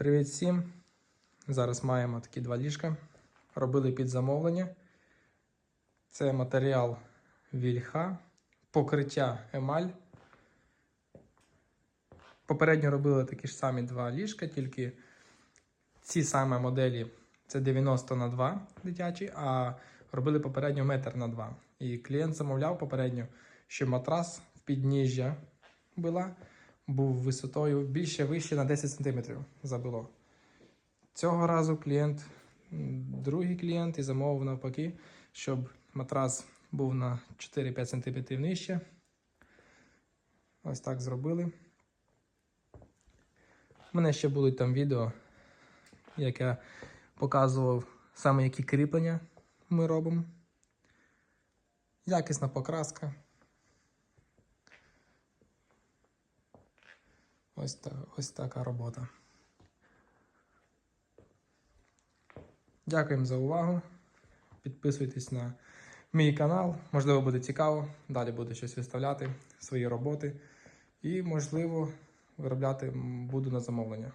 Привіт всім! Зараз маємо такі два ліжка. Робили під замовлення. Це матеріал вільха, покриття емаль. Попередньо робили такі ж самі два ліжка, тільки ці саме моделі це 90 на 2 дитячі, а робили попередньо метр на 2. І клієнт замовляв попередньо, що матрас в підніжжя була, був висотою більше вище на 10 см забило. Цього разу клієнт, другий клієнт і замовив навпаки, щоб матрас був на 4-5 см нижче. Ось так зробили. У мене ще будуть там відео, як я показував саме які кріплення ми робимо. Якісна покраска. Ось, та, ось така робота. Дякуємо за увагу. Підписуйтесь на мій канал. Можливо, буде цікаво. Далі буду щось виставляти, свої роботи. І, можливо, виробляти буду на замовлення.